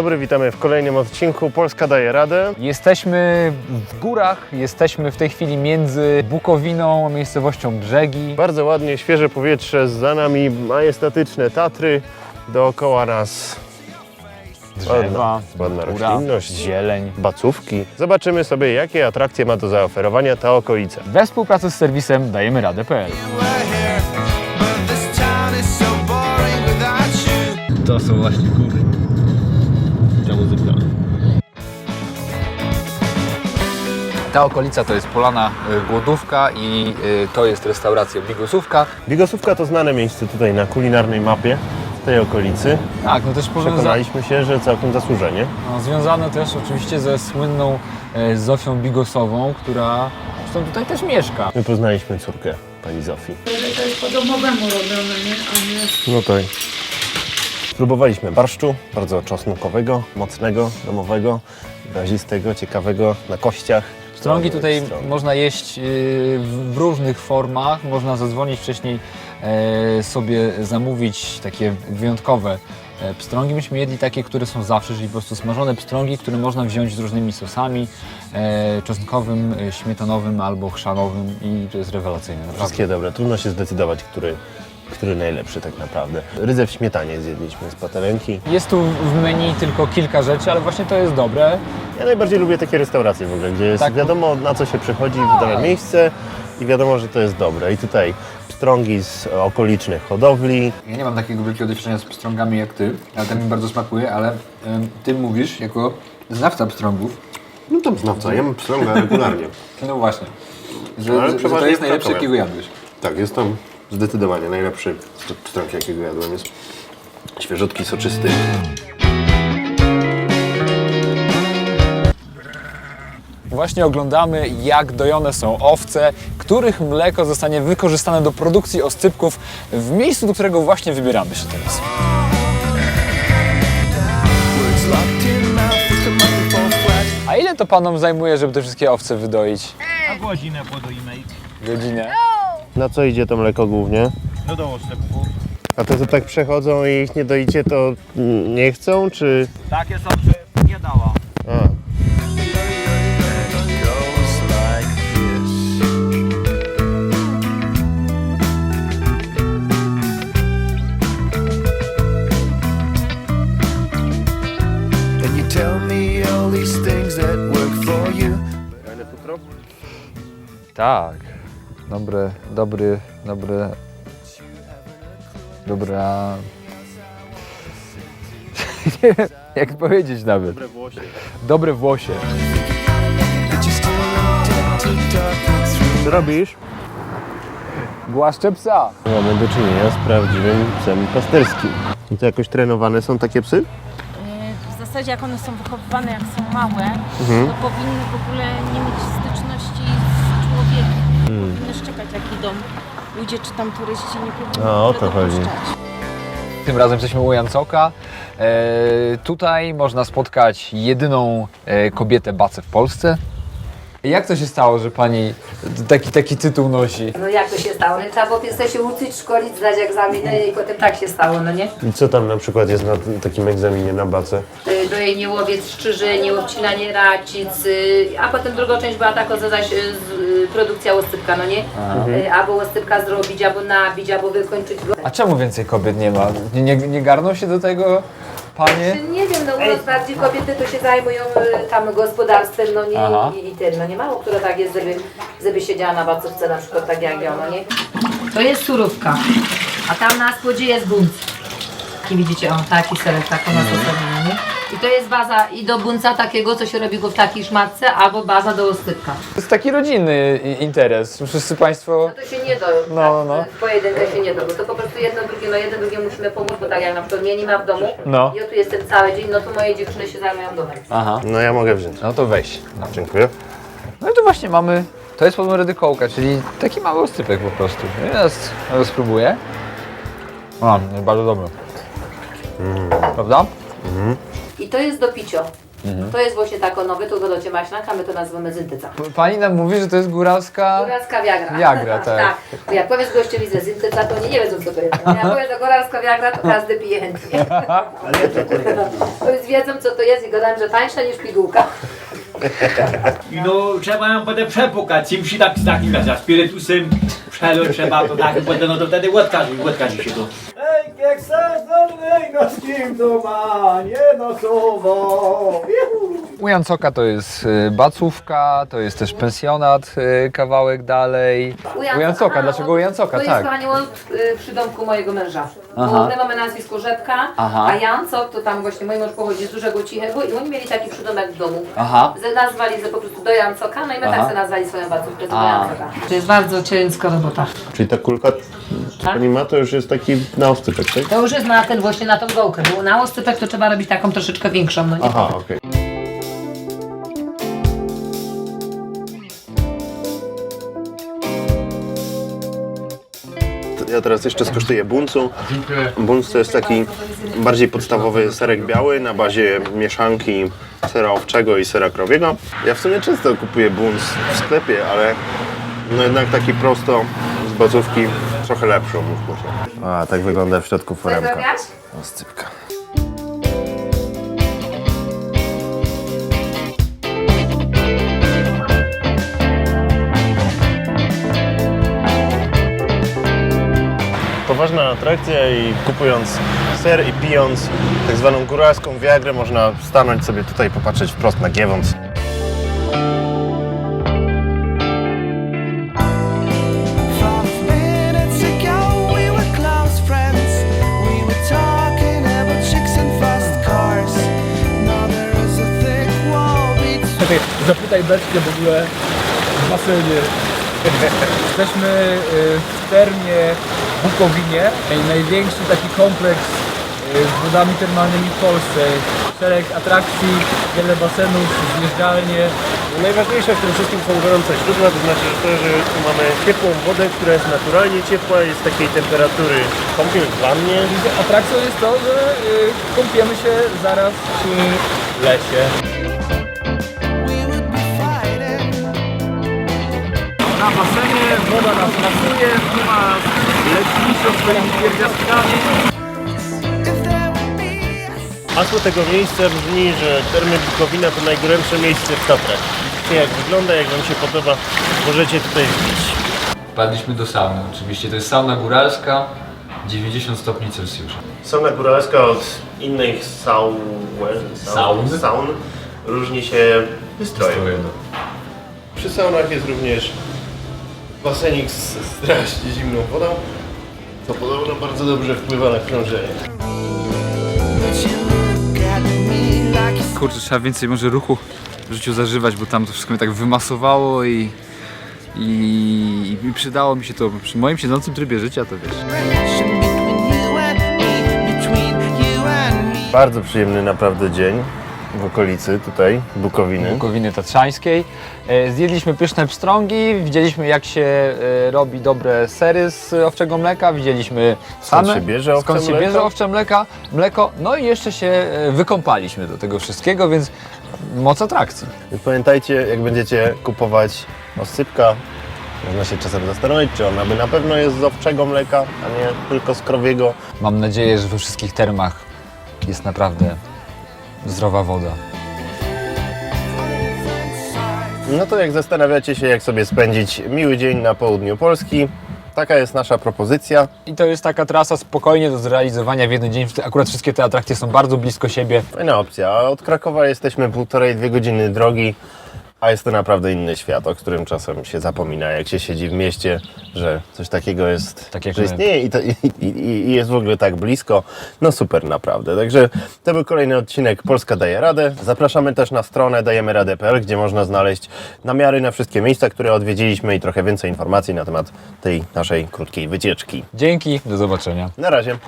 dobry, witamy w kolejnym odcinku Polska daje radę. Jesteśmy w górach, jesteśmy w tej chwili między Bukowiną a miejscowością Brzegi. Bardzo ładnie, świeże powietrze, za nami majestatyczne Tatry, dookoła nas Drzewa, ładna góra, roślinność, zieleń. bacówki. Zobaczymy sobie, jakie atrakcje ma do zaoferowania ta okolica. We współpracy z serwisem dajemy radę.pl. To są właśnie góry. Ta muzyka. Ta okolica to jest Polana y, Głodówka i y, to jest restauracja Bigosówka. Bigosówka to znane miejsce tutaj na kulinarnej mapie w tej okolicy. Tak, no też powiązane, Przekonaliśmy się, że całkiem zasłużenie. no, związane też oczywiście ze słynną e, Zofią Bigosową, która zresztą tutaj też mieszka. My poznaliśmy córkę pani Zofii. To jest po domowemu robione, nie? A nie No tak. Spróbowaliśmy barszczu, bardzo czosnkowego, mocnego, domowego, wyrazistego, ciekawego, na kościach. Strągi tutaj można jeść y, w w różnych formach. Można zadzwonić wcześniej, e, sobie zamówić takie wyjątkowe e, pstrągi. Myśmy jedli takie, które są zawsze, czyli po prostu smażone pstrągi, które można wziąć z różnymi sosami, e, czosnkowym, e, śmietanowym albo chrzanowym i to jest rewelacyjne. Naprawdę. Wszystkie dobre, trudno się zdecydować, który, który najlepszy tak naprawdę. Rydzę w śmietanie zjedliśmy z patelenki. Jest tu w menu tylko kilka rzeczy, ale właśnie to jest dobre. Ja najbardziej lubię takie restauracje w ogóle, gdzie jest Tak. wiadomo na co się przychodzi w dane miejsce i wiadomo, że to jest dobre. I tutaj pstrągi z okolicznych hodowli. Ja nie mam takiego wielkiego doświadczenia z pstrągami jak ty, ale ten mi bardzo smakuje, ale em, ty mówisz jako znawca pstrągów, No tam znawca, jem pstrąga regularnie. no właśnie, że, Ale że, że to przeważnie jest najlepsze, Krakowie. jakiego jadłeś. Tak, jest to zdecydowanie najlepszy pstrąg, jakiego jadłem. Jest świeżutki, soczysty. Właśnie oglądamy, jak dojone są owce, których mleko zostanie wykorzystane do produkcji oscypków w miejscu, do którego właśnie wybieramy się teraz. A ile to panom zajmuje, żeby te wszystkie owce wydoić? A godzinę podoimy Godzinę? Na co idzie to mleko głównie? no do oszczepów. A te, co tak przechodzą i ich nie doicie, to nie chcą, czy... Takie są, że nie dała. A. Tak. Dobre, dobry, dobre... Dobra... Nie wiem, jak powiedzieć nawet. Dobre włosie. Dobre włosie. Co robisz? Głaszcze psa. Mamy do czynienia z prawdziwym psem pasterskim. I to jakoś trenowane są takie psy? W zasadzie jak one są wychowywane, jak są małe, to powinny w ogóle nie mieć. Powinny szczekać jak idą ludzie czy tam turyści, nie powinni A, o w ogóle to chodzi. dopuszczać. Tym razem jesteśmy u Jancoka. E, tutaj można spotkać jedyną e, kobietę bacę w Polsce. Jak to się stało, że pani taki, taki tytuł nosi? No jak to się stało? No trzeba było pierwsze się uczyć, szkolić, zdać egzaminy i potem tak się stało, no nie? I co tam na przykład jest na takim egzaminie na bacę? Y, Dojenie łowiec, szczyżenie, obcinanie racic, y, a potem druga część była taka, że zaś y, z- y, produkcja łoscypka, no nie? Y, Albo łoscypka zrobić, albo nabić, albo wykończyć go. A czemu więcej kobiet nie ma? Nie, nie, nie garną się do tego panie? Nie wiem, no u nas bardziej kobiety to się zajmują y, tam gospodarstwem, no nie? I, i ten, no nie mało, która tak jest, żeby, żeby siedziała na bacówce na przykład tak jak ja, no nie? To jest surówka, a tam na spodzie jest bunt. I widzicie, o, taki serek, taką na mm. I to jest baza i do bunca takiego, co się robi go w takiej szmatce, albo baza do ostypka. To jest taki rodzinny i- interes. Wszyscy państwo... No to się nie da, No, no, no. w pojedynkę się nie da, bo to po prostu jedno drugie, no jedno drugie musimy pomóc, bo tak jak na przykład mnie nie ma w domu, No. ja tu jestem cały dzień, no to moje dziewczyny się zajmują domem. Aha. No ja mogę wziąć. No to weź. No, Dziękuję. no i tu właśnie mamy... To jest podmory kołka, czyli taki mały oscypek po prostu. Ja teraz ja spróbuję. A, jest bardzo dobry. Prawda? I to jest do picia. To jest właśnie tako nowe, to godocie maślanka, my to nazywamy zyntyca. Pani nam mówi, że to jest góralska... Góralska wiagra. Wiagra, tak. Bo jak powiesz gościowi ze zyntyca, to oni nie wiedzą co to jest. Jak powiesz, że góralska wiagra, to każdy pije chętnie. To jest wiedzą co to jest i gadałem, że tańsza niż pigułka. I no trzeba ją potem przepukać, im się tak z takim za spirytusem przelać trzeba to tak, potem no to wtedy łatkarzy, łatkarzy się to. Ej, jak sezonnej, no z kim to ma, nie no słowo. U Jancoka to jest y, bacówka, to jest też pensjonat y, kawałek dalej. U Jancoka, Aha, dlaczego u Jancoka? To Tak. jest kochanie łąd y, przy domku mojego męża. Aha. Bo my mamy nazwisko Rzepka, Aha. a Jancok to tam właśnie mój mąż pochodzi z dużego cichego i oni mieli taki przydomek w domu. Aha. Z- Nazwali ze po prostu do Jancoka, no i my Aha. tak sobie nazwali swoją bacówkę do. Jancoka. To jest bardzo ciężka robota. Czyli ta kulka, co pani ma, to już jest taki na oscypek? To już jest na ten właśnie na tą gołkę, bo na oscypek to trzeba robić taką troszeczkę większą, no nie? Aha, okej. Ja teraz jeszcze skosztuję buncu. Bunc to jest taki bardziej podstawowy serek biały na bazie mieszanki sera owczego i sera krowiego. Ja w sumie często kupuję bunc w sklepie, ale no jednak taki prosto z bazówki trochę lepszą, mówmy się. A, tak wygląda w środku foremka. zrobiłaś? Oscypka. Poważna atrakcja i kupując ser i pijąc tak zwaną góralską wiagrę można stanąć sobie tutaj, popatrzeć wprost na Giewont. Zapytaj Beczkę w ogóle w basenie. Jesteśmy y, w termie Bukowinie, największy taki kompleks y, z wodami termalnymi w Polsce. Szereg atrakcji, wiele basenów, zjeżdżalnie. Najważniejsze w tym wszystkim są gorące źródła, to znaczy że to, że tu mamy ciepłą wodę, która jest naturalnie ciepła, jest takiej temperatury kąpiel w wannie. Atrakcją jest to, że y, kąpiemy się zaraz przy lesie. Na basenie woda nas rasuje, nie ma leczniczo swoimi pierwiastkami. If there would be a Hasło tego miejsca brzmi, że termy Bukowina to najgorętsze miejsce w Tatrach. Widzicie jak wygląda, jak Wam się podoba, możecie tutaj wbić. Wpadliśmy do sauny. Oczywiście to jest sauna góralska, 90 stopni Celsjusza. Sauna góralska od innych saun, Saun? saun różni się wystrojem. Wystrojem. Przy saunach jest również basenik z strasznie zimną wodą, co podobno bardzo dobrze wpływa na krążenie. Kurczę, trzeba więcej może ruchu w życiu zażywać, bo tam to wszystko mnie tak wymasowało i, i, i przydało mi się to przy moim siedzącym trybie życia, to wiesz. Bardzo przyjemny naprawdę dzień w okolicy tutaj, Bukowiny. Bukowiny Tatrzańskiej. E, Zjedliśmy pyszne pstrągi, widzieliśmy jak się e, robi dobre sery z owczego mleka, widzieliśmy Skąd same, się bierze owcze skąd się mleko? bierze owcze mleka, mleko, no i jeszcze się e, wykąpaliśmy do tego wszystkiego, więc moc atrakcji. Więc pamiętajcie, jak będziecie kupować oscypka, można się czasem zastanowić, czy ona by na pewno jest z owczego mleka, a nie tylko z krowiego. Mam nadzieję, że we wszystkich termach jest naprawdę zdrowa woda. No to jak zastanawiacie się, jak sobie spędzić miły dzień na południu Polski, taka jest nasza propozycja. I to jest taka trasa spokojnie do zrealizowania w jeden dzień. Akurat wszystkie te atrakcje są bardzo blisko siebie. Fajna opcja. Od Krakowa jesteśmy półtorej, dwie godziny drogi, a jest to naprawdę inny świat, o którym czasem się zapomina, jak się siedzi w mieście, że coś takiego jest, Tak że istnieje i, to, i, i, i jest w ogóle tak blisko. No super naprawdę. Także to był kolejny odcinek Polska daje radę. Zapraszamy też na stronę dajemyradę.pl, gdzie można znaleźć namiary na wszystkie miejsca, które odwiedziliśmy i trochę więcej informacji na temat tej naszej krótkiej wycieczki. Dzięki, do zobaczenia. Na razie.